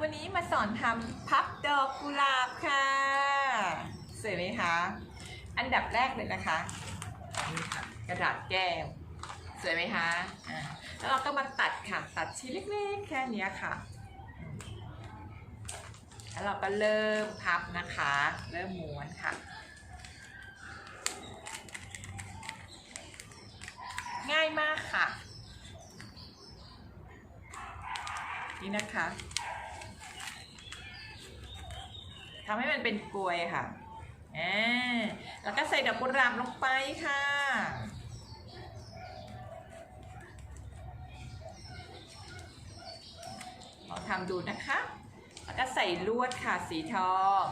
วันนี้มาสอนทำพับดอกกุหลาบค่ะสวยไหมคะ อันดับแรกเลยนะคะนี่ค่ะกระดาษแก้วสวยไหมคะอ่าแล้วเราก็มาตัดค่ะ ตัดชิ้นเล็กๆแค่เนี้ยค่ะ แล้วเราก็เริ่มพับนะคะ เริ่มม้วนค่ะ ง่ายมากค่ะ นี่นะคะ ทำให้มันเป็นกลวยค่ะอ่าแล้วก็ใส่ดอกกุหลาบลงไปค่ะลองทำดูนะคะ แล้วก็ใส่ลวดค่ะสีทอง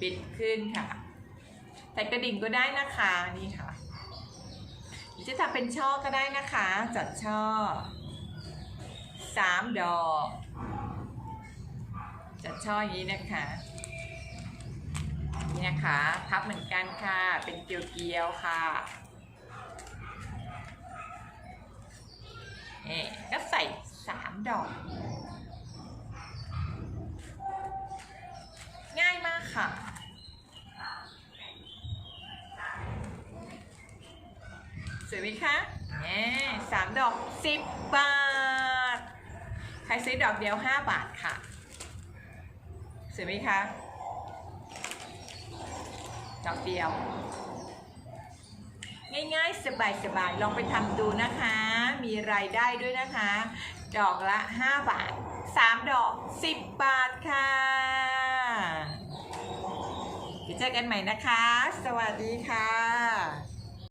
ปิดขึ้นค่ะ ใส่กระดิ่งก็ได้นะคะนี่ค่ะจะทำเป็นช่อก็ได้นะคะ จัดช่อสามดอก ช่ออย่างนี้นะคะนี่นะคะพับเหมือนกันค่ะ เป็นเกลียวๆค่ะนี่ก็ใส่สามดอก ง่ายมากค่ะสวยไหมคะนี่สามดอกสิบบาท ใครซื้อดอกเดียวห้าบาทค่ะ สวยไหมคะดอกเดียว ง่ายๆ สบายๆ ลองไปทำดูนะคะ มีรายได้ด้วยนะคะ ดอกละ 5 บาท 3 ดอก 10 บาทค่ะเดี๋ยวเจอกันใหม่นะคะ สวัสดีค่ะ